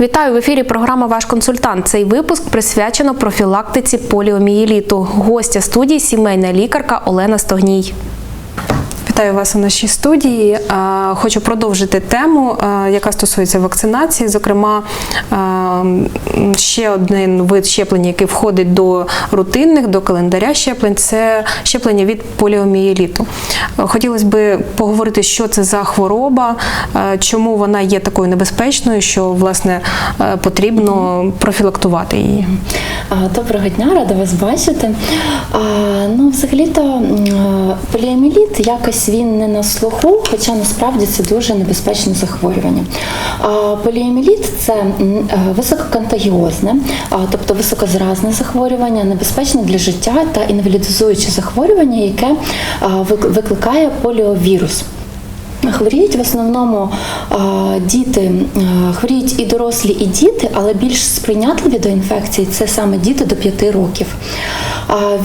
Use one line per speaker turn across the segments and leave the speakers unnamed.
Вітаю в ефірі. Програма Ваш консультант. Цей випуск присвячено профілактиці поліомієліту. Гостя студії сімейна лікарка Олена Стогній. Вітаю вас у нашій студії. Хочу продовжити тему, яка стосується вакцинації. Зокрема, ще один вид щеплення, який входить до рутинних, до календаря щеплень, це щеплення від поліомієліту. Хотілося б поговорити, що це за хвороба, чому вона є такою небезпечною, що власне е, потрібно профілактувати її.
Доброго дня, рада вас бачити. Ну, взагалі-то м, е, поліоміеліт якось він не на слуху, хоча насправді це дуже небезпечне захворювання. А, Поліоміеліт це е, висококонтагіозне, тобто високозразне захворювання, небезпечне для життя та інвалідизуюче захворювання, яке викликає поліовірус. Хворіють в основному діти, хворіють і дорослі, і діти, але більш сприйнятливі до інфекції це саме діти до 5 років.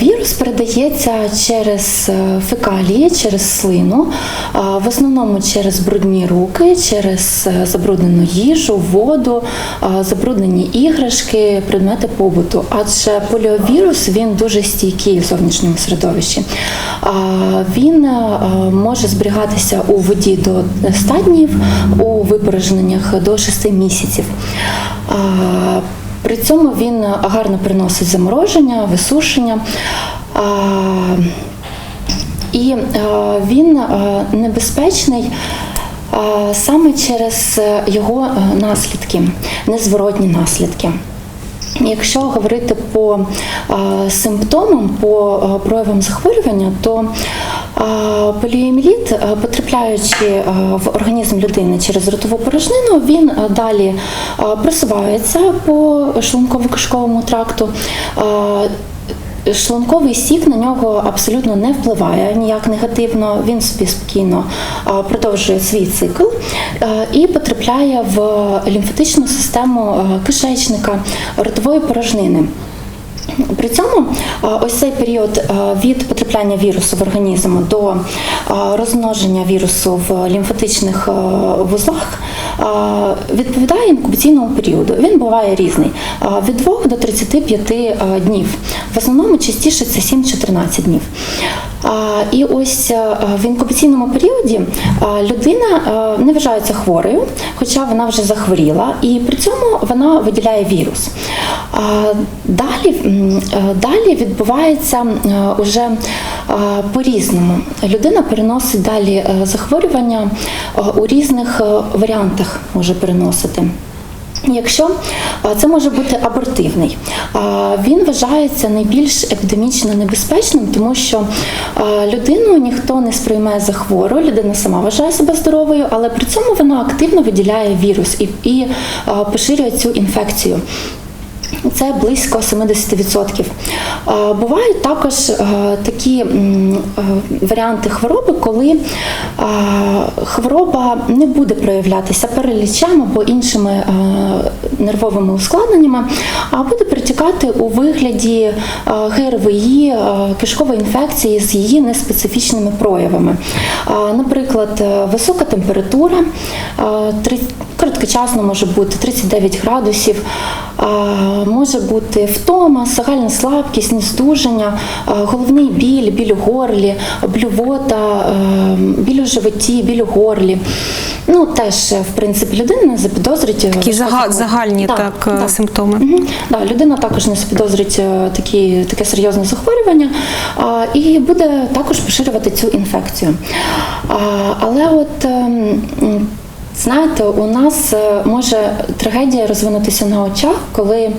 Вірус передається через е, фекалії, через слину, в основному через брудні руки, через е, забруднену їжу, воду, забруднені іграшки, предмети побуту. Адже поліовірус він дуже стійкий в зовнішньому середовищі. Він е, може зберігатися у воді до 100 днів, у випорожненнях до 6 місяців. При цьому він гарно приносить замороження, висушення. І він небезпечний саме через е, його е, наслідки, незворотні наслідки. Якщо говорити по симптомам, по проявам захворювання, то поліоміеліт, е, потрапляючи в організм людини через ротову порожнину, він далі просувається по шлунково-кишковому тракту. Шлунковий сік на нього абсолютно не впливає ніяк негативно. Він собі спокійно продовжує свій цикл і потрапляє в лімфатичну систему кишечника ротової порожнини. При цьому ось цей період від потрапляння вірусу в організм до розмноження вірусу в лімфатичних вузлах відповідає інкубаційному періоду. Він буває різний від 2 до 35 днів. В основному частіше це 7-14 днів. І ось в інкубаційному періоді людина не вважається хворою, хоча вона вже захворіла, і при цьому вона виділяє вірус. Далі, е, далі відбувається е, уже е, по-різному. Людина переносить далі е, захворювання е, у різних е, варіантах може переносити. Якщо це може бути абортивний, він вважається найбільш епідемічно небезпечним, тому що людину ніхто не сприймає за хвору, людина сама вважає себе здоровою, але при цьому вона активно виділяє вірус і, і поширює цю інфекцію. Це близько 70%. Бувають також е, такі е, варіанти хвороби, коли хвороба не буде проявлятися паралічем або іншими е, нервовими ускладненнями, а буде перетікати у вигляді е, ГРВІ, е, кишкової інфекції з її неспецифічними проявами. Наприклад, е, висока температура, е, три- короткочасно може бути 39 градусів, може бути втома, загальна слабкість, нездужання, а, головний біль, біль у горлі, блювота, е, біль у животі, біль у горлі. Ну, теж, е, в принципі, людина не запідозрить.
Такі зага- загальні так, е, симптоми.
Мгм. Да, людина також не запідозрить е, такі, таке серйозне захворювання а, і буде також поширювати цю інфекцію. А, але от ем, знаєте, у нас е, може трагедія розвинутися на очах, коли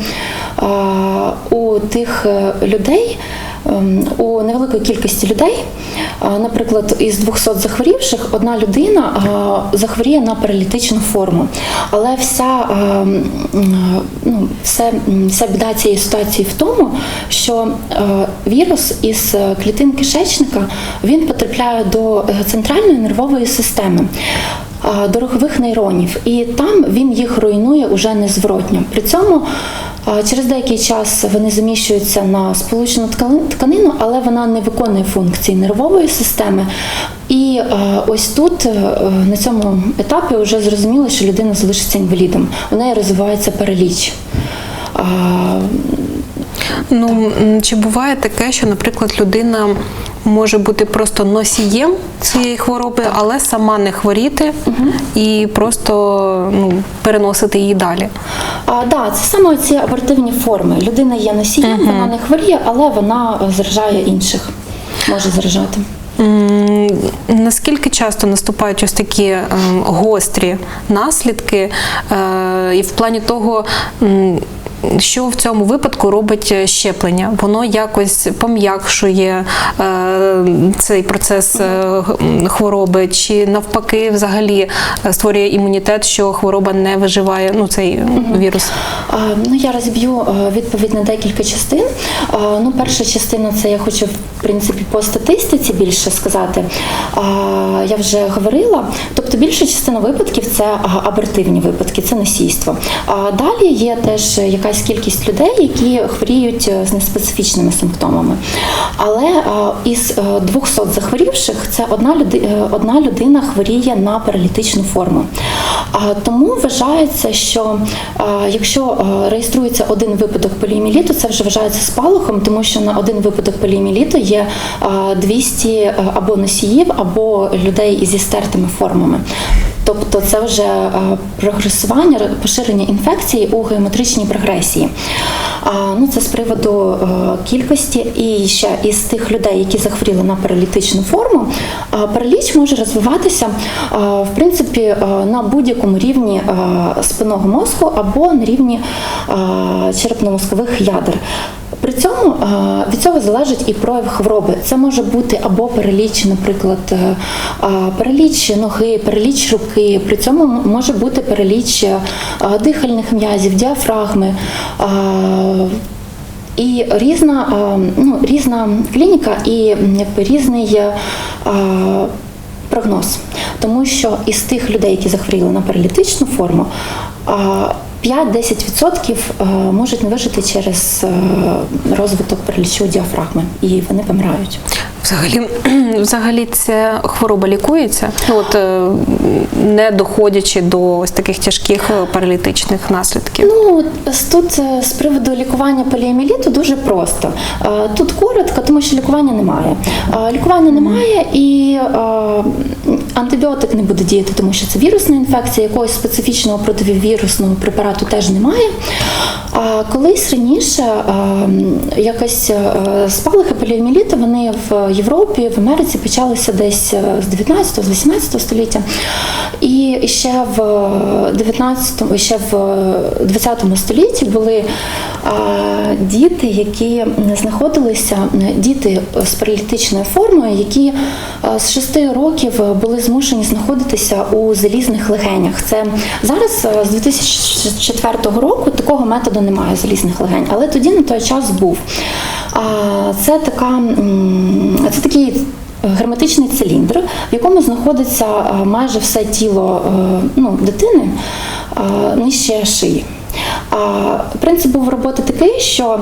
у тих е, людей. ем, У невеликої кількості людей, наприклад, із 200 захворівших, одна людина захворіє на паралітичну форму. Але вся, ну, все, м, вся біда цієї ситуації в тому, що е, вірус із е, клітин кишечника він потрапляє до е, центральної нервової системи. А, дорогових нейронів, і там він їх руйнує уже незворотньо. При цьому через деякий час вони заміщуються на сполучену ткани- тканину, але вона не виконує функції нервової системи. І е, ось тут е, на цьому етапі вже зрозуміло, що людина залишиться інвалідом. У неї розвивається параліч.
Ну чи буває таке, що, наприклад, людина може бути просто носієм цієї хвороби, але сама не хворіти і просто ну, переносити її далі?
А, да, це саме ці абортивні форми. Людина є носієм, вона не хворіє, але вона е, заражає інших. Може заражати.
Наскільки часто наступають ось такі ем, гострі наслідки, е, і в плані того, що в цьому випадку робить щеплення? Воно якось пом'якшує е, цей процес е, хвороби, чи навпаки, взагалі е, створює імунітет, що хвороба не виживає, ну цей вірус.
Ну, я розб'ю е, відповідь на декілька частин. Ну, перша частина це я хочу в принципі по статистиці більше сказати. Я вже говорила. Тобто більша частина випадків це абортивні випадки, це носійство. А далі є теж якась кількість людей, які хворіють е, з неспецифічними симптомами. Але із е, 200 захворівших це одна людина, одна людина хворіє на паралітичну форму. Тому вважається, що якщо реєструється один випадок поліоміеліту, це вже вважається спалахом, тому що на один випадок поліоміеліту є 200 або носіїв, або людей зі стертими формами. Тобто це вже е, прогресування, поширення інфекції у геометричній прогресії. Ну, це з приводу е, кількості. І ще із тих людей, які захворіли на паралітичну форму, параліч може розвиватися в принципі е, на будь-якому рівні спинного мозку або на рівні черепно-мозкових ядер. При цьому е, від цього залежить і прояв хвороби. Це може бути або параліч, наприклад, е, е, ноги, параліч руки. При цьому може бути параліч е, дихальних м'язів, діафрагми. І різна, ну, різна клініка і різний прогноз. Тому що із тих людей, які захворіли на паралітичну форму, 5-10% е, можуть не вижити через е, розвиток паралічу діафрагми, і вони помирають.
Взагалі, взагалі ця хвороба лікується, ну, от, е, не доходячи до ось таких тяжких паралітичних наслідків.
Ну тут з приводу лікування поліоміеліту дуже просто. Тут коротко, тому що лікування немає. Лікування немає і антибіотик не буде діяти, тому що це вірусна інфекція, якогось специфічного противірусного препарату теж немає. А колись раніше е, якось е, спалахи поліоміеліту вони в Європі, в Америці почалися десь е, з 19 з 18 століття. І ще в 19 ще в 20 столітті були е, діти, які знаходилися, діти з паралітичною формою, які е, з 6 років були змушені знаходитися у залізних легенях. Це зараз е, з 2004 року такого методу немає залізних легень, але тоді на той час був. Це така це такий герметичний циліндр, в якому знаходиться е, майже все тіло е, ну, дитини нижче шиї. Принцип був роботи такий, що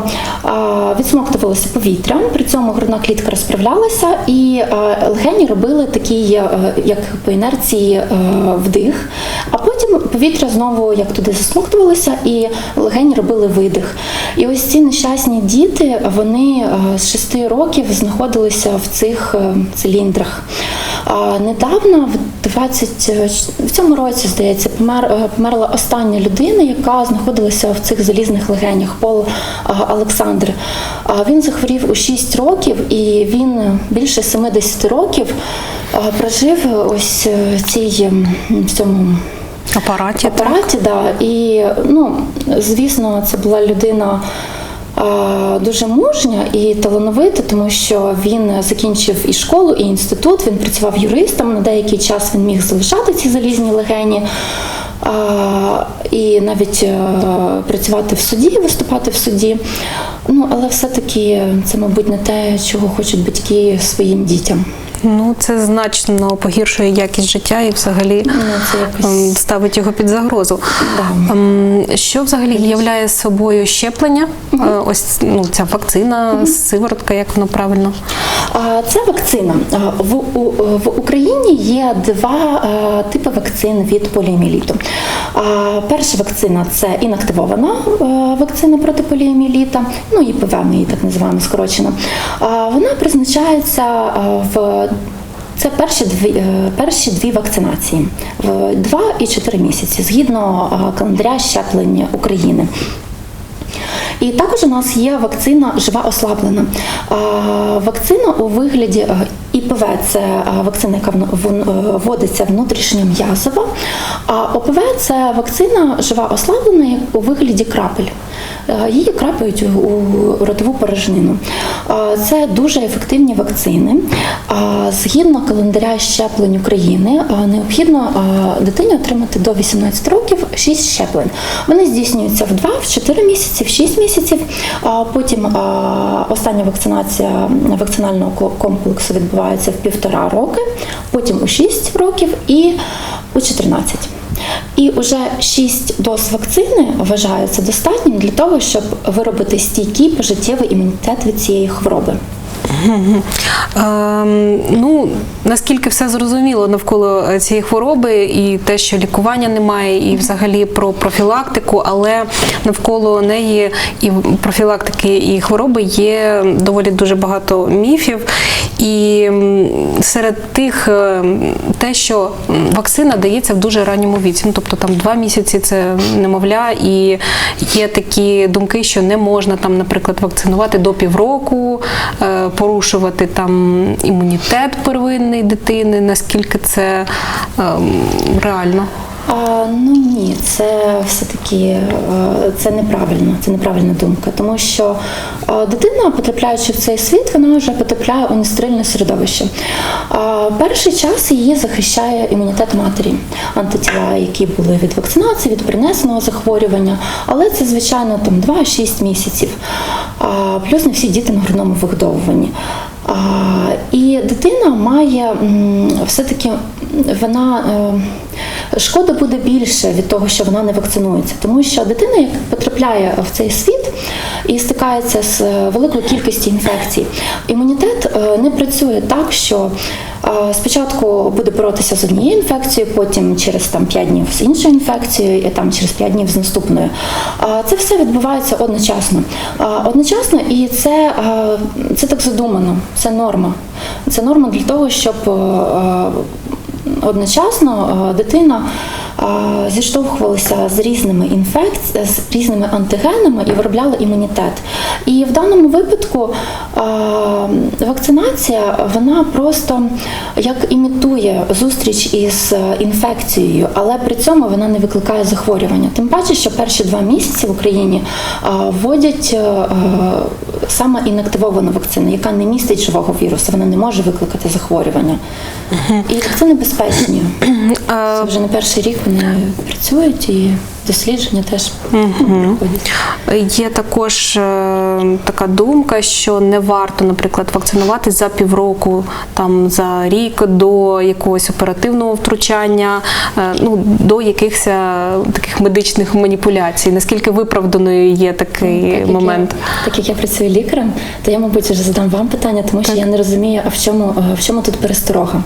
відсмоктувалося повітря, при цьому грудна клітка розправлялася, і легені робили такий, е, як по інерції, е, вдих, а потім повітря знову як туди засмоктувалося, і легені робили видих. І ось ці нещасні діти, вони е, з 6 років знаходилися в цих циліндрах. Недавно, в 20, е, в цьому році, здається, помер, померла остання людина, яка знаходилася в цих залізних легенях, Пол Олександр. Він захворів у 6 років і він більше 70 років прожив ось е, цій в цьому
Апараті.
апараті, да. І ну, звісно, це була людина. а, Дуже мужня і талановита, тому що він закінчив і школу, і інститут. Він працював юристом. На деякий час він міг залишати ці залізні легені. І навіть е, працювати в суді, виступати в суді. Ну, але все-таки це, мабуть, не те, чого хочуть батьки своїм дітям.
Ну, це значно погіршує якість життя і взагалі
Ну,
ем, ставить його під загрозу.
Да.
Ем, Що взагалі являє собою щеплення? Е, Ось ну, ця вакцина, сиворотка, як воно правильно?
Це вакцина. В, у- в Україні є два е, типи вакцин від поліоміеліту. А, Перша вакцина це інактивована е, вакцина проти поліоміеліта, ну ІПВ ми її так називаємо скорочено. Вона призначається е, в це перші дві, е, перші дві вакцинації в 2 і 4 місяці згідно е, календаря щеплення України. І також у нас є вакцина жива ослаблена. Вакцина у вигляді е, ІПВ це вакцина, яка е, вводиться внутрішньом'язово, а ОПВ це вакцина жива ослаблена у вигляді крапель. Е, Її крапають у ротову порожнину. Це дуже ефективні вакцини. Згідно календаря щеплень України, необхідно дитині отримати до 18 років 6 щеплень. Вони здійснюються в 2, в 4 місяці, в 6 місяців. Потім остання вакцинація вакцинального комплексу відбувається в півтора роки, потім у 6 років і у 14. І вже 6 доз вакцини вважаються достатнім для того, щоб виробити стійкий пожиттєвий імунітет від цієї хвороби.
Ем, ну, наскільки все зрозуміло навколо е, цієї хвороби, і те, що лікування немає, і взагалі про профілактику, але навколо неї і профілактики і хвороби є доволі дуже багато міфів. І серед тих е, те, що вакцина дається в дуже ранньому віці. Ну, тобто там два місяці це немовля, і є такі думки, що не можна там, наприклад, вакцинувати до півроку, е, порушувати там імунітет первинний дитини, наскільки це ем, реально.
Ну ні, це все-таки е, це неправильно, це неправильна думка, тому що е, дитина, потрапляючи в цей світ, вона вже потрапляє у нестерильне середовище. Перший час її захищає імунітет матері, антитіла, які були від вакцинації, від принесеного захворювання, але це звичайно там 2-6 місяців. Плюс не всі діти на грудному вигодовуванні. І дитина має все-таки вона е, шкода буде більше від того, що вона не вакцинується, тому що дитина, як потрапляє в цей світ і стикається з е, великою кількістю інфекцій, імунітет е, не працює так, що спочатку буде боротися з однією інфекцією, потім через там 5 днів з іншою інфекцією, і там через 5 днів з наступною. Це все відбувається одночасно. Одночасно, і це, це так задумано, це норма. Це норма для того, щоб одночасно дитина зіштовхувалася з різними інфекціями, з різними антигенами і виробляла імунітет. І в даному випадку вакцинація вона просто як імітує зустріч із інфекцією, але при цьому вона не викликає захворювання. Тим паче, що перші два місяці в Україні вводять е, саме інактивовану вакцину, яка не містить живого вірусу, вона не може викликати захворювання. І це небезпечні. Це вже не перший рік працюють і дослідження теж проходять.
Є також е, така думка, що не варто, наприклад, вакцинувати за півроку, там за рік до якогось оперативного втручання, е, ну до якихось е, таких медичних маніпуляцій. Наскільки виправданою є такий
Так як
момент?
Я, так як я працюю лікарем, то я, мабуть, вже задам вам питання, тому що я не розумію, а в чому, в чому тут пересторога.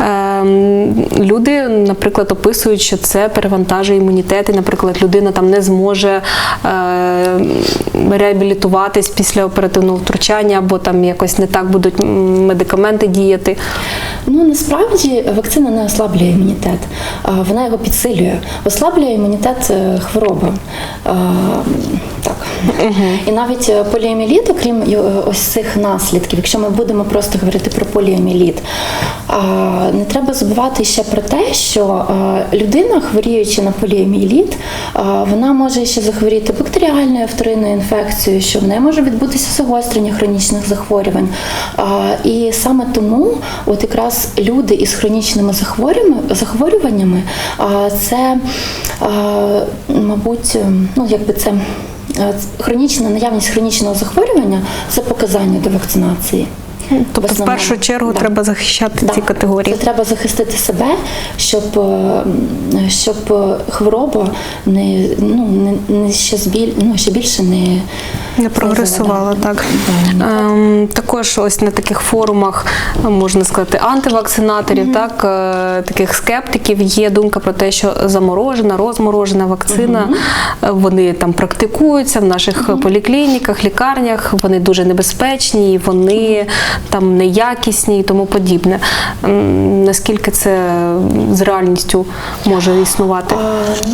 Ем, Люди, наприклад, описують, що це перевантажує імунітет, і, наприклад, людина там не зможе е, реабілітуватись після оперативного втручання, або там якось не так будуть медикаменти діяти.
Ну насправді вакцина не ослаблює імунітет, вона його підсилює. Ослаблює імунітет е, І навіть е, поліоміеліт, окрім е, ось цих наслідків, якщо ми будемо просто говорити про поліоміеліт, а, не треба забувати ще про те, що е, людина, хворіючи на поліоміеліт, е, вона може ще захворіти бактеріальною вторинною інфекцією, що в неї може відбутися загострення хронічних захворювань. І саме тому, от якраз люди із хронічними захворюваннями, захворюваннями це, мабуть, ну якби це. Е, Хронічна наявність хронічного захворювання це показання до вакцинації.
Тобто, в першу чергу
Да.
треба захищати
Да.
ці категорії.
Це треба захистити себе, щоб, е, щоб е, хвороба не, ну, не, не ще, збіль, ну, ще більше не,
Не прогресувала, так. Ем, також ось на таких форумах, е, можна сказати, антивакцинаторів, так, е, таких скептиків є думка про те, що заморожена, розморожена вакцина, е, вони там практикуються в наших поліклініках, лікарнях, вони дуже небезпечні, і вони там неякісні і тому подібне. Наскільки це з реальністю може існувати?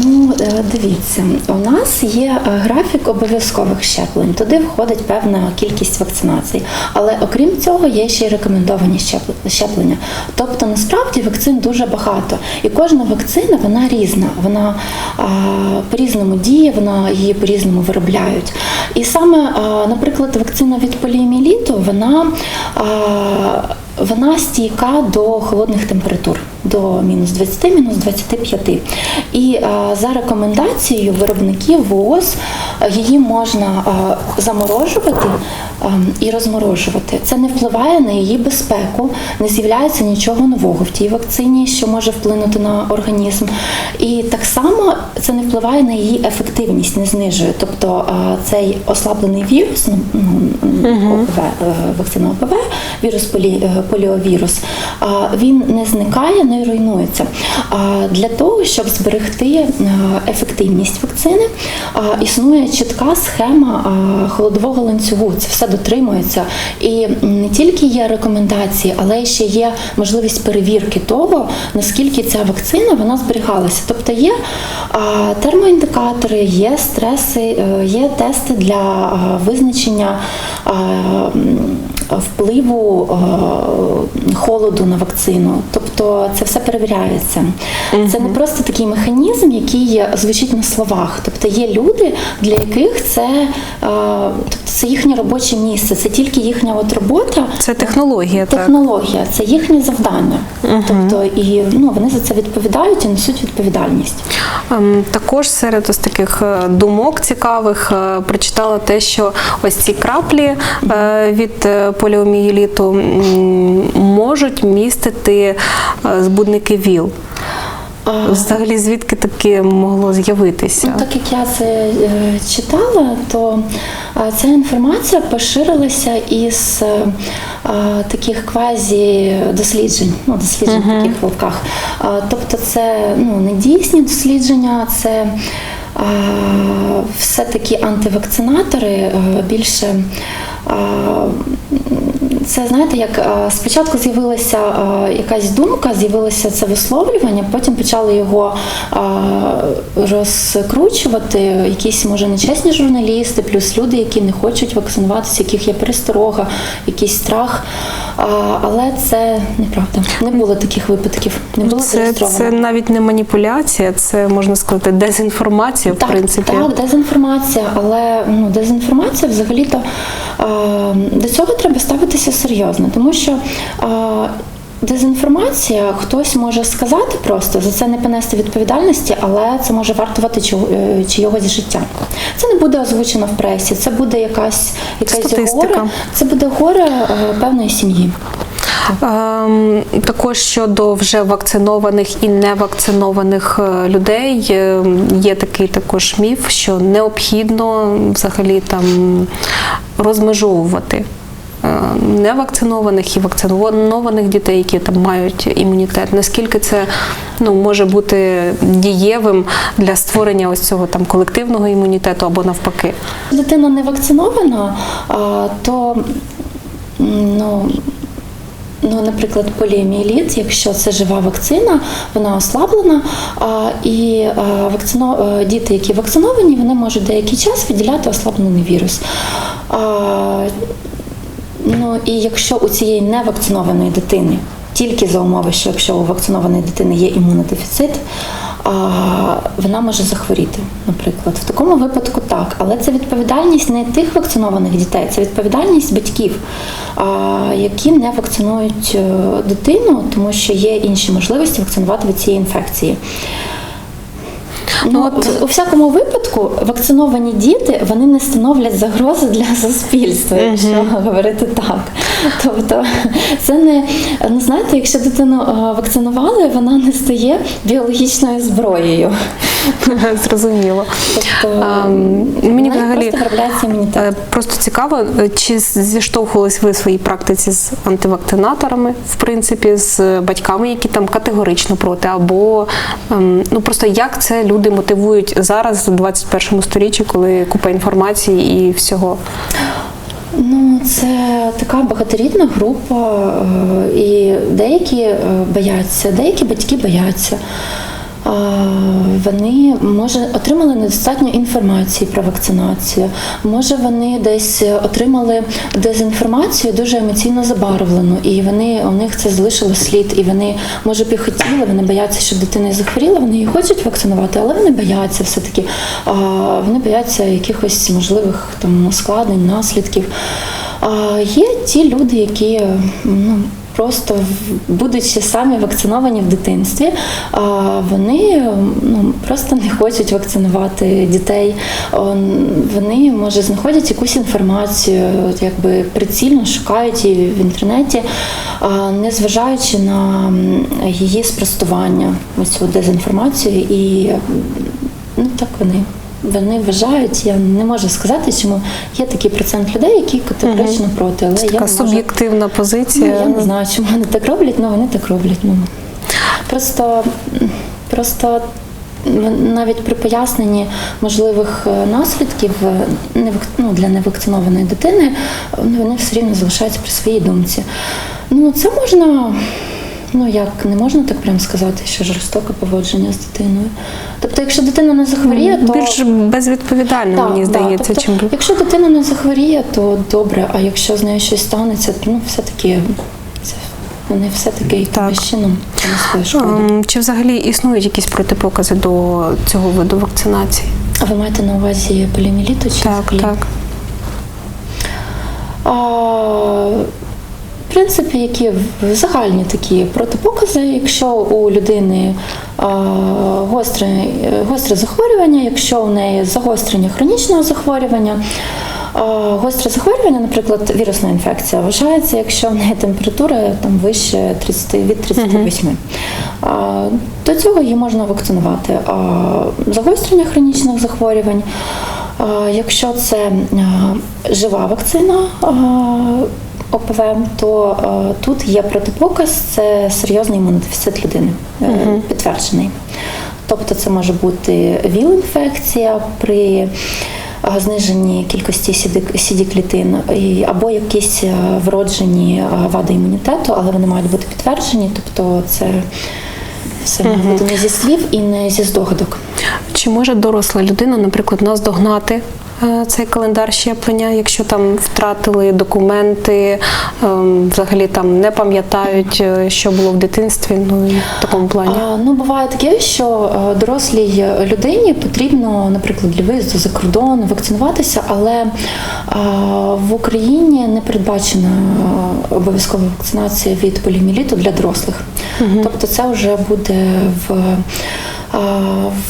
Ну, е, дивіться, у нас є е, графік обов'язкових щеплень. Туди входить певна кількість вакцинацій. Але окрім цього є ще й рекомендовані щепл- щеплення. Тобто насправді вакцин дуже багато. І кожна вакцина вона різна. Вона по-різному діє, вона її по-різному виробляють. І саме, наприклад, вакцина від поліоміеліту, вона. Вона стійка до холодних температур, до мінус 20, мінус 25. І за рекомендацією виробників ВООЗ її можна заморожувати і розморожувати. Це не впливає на її безпеку, не з'являється нічого нового в тій вакцині, що може вплинути на організм. І так само це не впливає на її ефективність, не знижує. Тобто цей ослаблений вірус, ну, ну, ОПВ, е, вакцина ОПВ, вірус полі, е, поліовірус, він не зникає, не руйнується. Для того, щоб зберегти е, ефективність вакцини, існує чітка схема холодового ланцюгу. Це все дотримується. І не тільки є рекомендації, але ще є можливість перевірки того, наскільки ця вакцина вона зберігалася. Тобто є термоіндикатори, є стреси, е, є тести для визначення впливу е, холоду на вакцину. Тобто це все перевіряється. Це не просто такий механізм, який звучить на словах. Тобто є люди, для яких це, е, тобто це їхнє робоче місце, це тільки їхня от робота.
Це технологія, так.
Технологія, це їхнє завдання. Тобто і ну, вони за це відповідають і несуть відповідальність.
Ем, Також серед ось таких е, думок цікавих е, прочитала те, що ось ці краплі е, від е, поліомієліту можуть містити е, збудники ВІЛ. Взагалі, звідки таке могло з'явитися?
Ну, так як я це е, читала, то ця інформація поширилася із е, таких квазі-досліджень, ну, досліджень в таких вовках. Тобто це ну, не дійсні дослідження, це все-таки антивакцинатори е, більше. е, це знаєте, як е, спочатку з'явилася е, якась думка, з'явилося це висловлювання, потім почали його е, розкручувати. Якісь може нечесні журналісти, плюс люди, які не хочуть вакцинуватися, яких є пересторога, якийсь страх. Е, Але це неправда. Не було таких випадків. Не було
Це, це навіть не маніпуляція, це можна сказати дезінформація, в
Так,
принципі.
так, дезінформація, але ну, дезінформація взагалі-то е, до цього треба ставитися серйозно, тому що е, дезінформація хтось може сказати просто, за це не понести відповідальності, але це може вартувати чого- е, життя. Це не буде озвучено в пресі, це буде якась, якась горе, це буде горе певної сім'ї.
Ем, Також щодо вже вакцинованих і невакцинованих е, людей е, є такий також міф, що необхідно взагалі там розмежовувати е, невакцинованих і вакцинованих дітей, які там мають імунітет. Наскільки це ну, може бути дієвим для створення ось цього там колективного імунітету або навпаки?
дитина не вакцинована, то ну. Ну, наприклад, поліоміеліт, якщо це жива вакцина, вона ослаблена, і вакцино, е, діти, які вакциновані, вони можуть деякий час виділяти ослаблений вірус. Ну, і якщо у цієї невакцинованої дитини, тільки за умови, що якщо у вакцинованої дитини є імунодефіцит, вона може захворіти, наприклад. В такому випадку так. Але це відповідальність не тих вакцинованих дітей, це відповідальність батьків, які не вакцинують е, дитину, тому що є інші можливості вакцинувати від цієї інфекції. Ну,
от-
у всякому випадку вакциновані діти вони не становлять загрози для суспільства, якщо говорити так. Тобто, це не ну знаєте, якщо дитину е, вакцинували, вона не стає біологічною зброєю.
Зрозуміло.
Тобто
мені взагалі
просто виробляється імунітет.
Е, Просто цікаво, чи зіштовхувались ви в своїй практиці з антивакцинаторами, в принципі, з батьками, які там категорично проти, або ем, ну просто як це люди мотивують зараз, у 21 сторіччі, коли купа інформації і всього.
Ну, це така багаторідна група, е, і деякі е, бояться, деякі батьки бояться. Вони може отримали недостатньо інформації про вакцинацію. Може, вони десь отримали дезінформацію дуже емоційно забарвлену, і вони у них це залишило слід. І вони може б і хотіли, вони бояться, що дитина захворіла. Вони її хочуть вакцинувати, але вони бояться все таки. Вони бояться якихось можливих там ускладнень, наслідків. Є ті люди, які ну. Просто будучи самі вакциновані в дитинстві, вони ну, просто не хочуть вакцинувати дітей. Вони може знаходять якусь інформацію, якби прицільно шукають її в інтернеті, а, незважаючи на її спростування, ось цю дезінформацію, і ну так вони. Вони вважають, я не можу сказати, чому є такий процент людей, які категорично проти. Але
Це
я
така
можу
суб'єктивна
Ну,
позиція.
я не знаю, чому вони так роблять, але вони так роблять. Ну. Просто, просто навіть при поясненні можливих е, наслідків е, ну, для невакцинованої дитини, вони все рівно залишаються при своїй думці. Ну, це можна. Ну як не можна так прям сказати, що жорстоке поводження з дитиною. Тобто, якщо дитина не захворіє, то
Більш безвідповідально,
Так,
мені
да.
здається,
Тобто,
чим
якщо дитина не захворіє, то добре. А якщо з нею щось станеться, то ну все-таки це вони все-таки якимось чином.
Ем, Чи взагалі існують якісь протипокази до цього виду вакцинації?
А ви маєте на увазі поліоміеліту чи
Так,
взагалі?
так.
А, принципі, які загальні такі протипокази, якщо у людини гостре, гостре захворювання, якщо у неї загострення хронічного захворювання, гостре захворювання, наприклад, вірусна інфекція, вважається, якщо в неї температура там вище 30, від 38. А, До цього її можна вакцинувати. Загострення хронічних захворювань. Якщо це жива вакцина ОПВ, то а, тут є протипоказ, це серйозний імунодефіцит людини, е, підтверджений. Тобто це може бути ВІЛ-інфекція при зниженні кількості сіді-клітин або якісь е, вроджені вади імунітету, але вони мають бути підтверджені, тобто це все має бути не зі слів і не зі здогадок.
Чи може доросла людина, наприклад, наздогнати е, цей календар щеплення, якщо там втратили документи, ем, взагалі там не пам'ятають, е, що було в дитинстві, ну і в такому плані?
Ну, буває таке, що е, дорослій людині потрібно, наприклад, для виїзду за кордон вакцинуватися, але в Україні не передбачена е, обов'язкова вакцинація від поліоміеліту для дорослих. Тобто це вже буде в. А,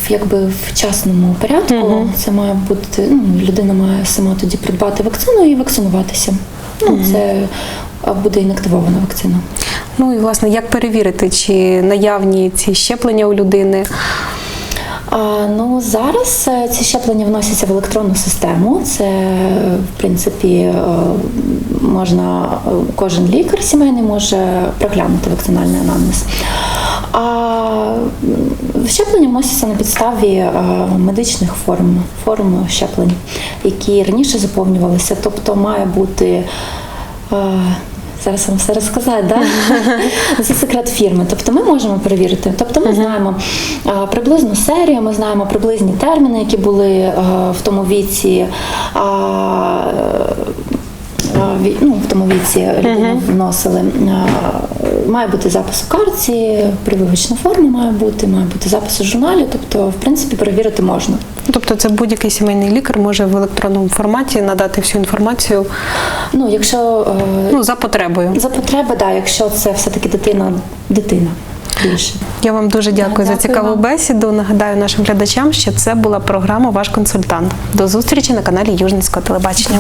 В якби в частному порядку це має бути. Ну, людина має сама тоді придбати вакцину і вакцинуватися. Ну, це буде інактивована вакцина.
Ну і власне, як перевірити, чи наявні ці щеплення у людини?
А, ну зараз е, ці щеплення вносяться в електронну систему. Це в принципі е, можна е, кожен лікар сімейний може проглянути вакцинальний анамнез. А щеплення вносяться на підставі е, медичних форм, форм щеплень, які раніше заповнювалися. Тобто має бути. е, Зараз вам все розказати, да? це секрет фірми. Тобто ми можемо перевірити. Тобто ми знаємо а, приблизну серію, ми знаємо приблизні терміни, які були в тому віці. Ну, в тому віці людину вносили. Має бути запис у картці, прививочна форма має бути, має бути запис у журналі. Тобто, в принципі, перевірити можна.
Тобто, це будь-який сімейний лікар може в електронному форматі надати всю інформацію
Ну, якщо е,
ну, за потребою.
за потреби, да, якщо це все-таки дитина, дитина більше.
Я вам дуже дякую за цікаву
вам.
бесіду. Нагадаю нашим глядачам, що це була програма Ваш консультант. До зустрічі на каналі Южницького телебачення.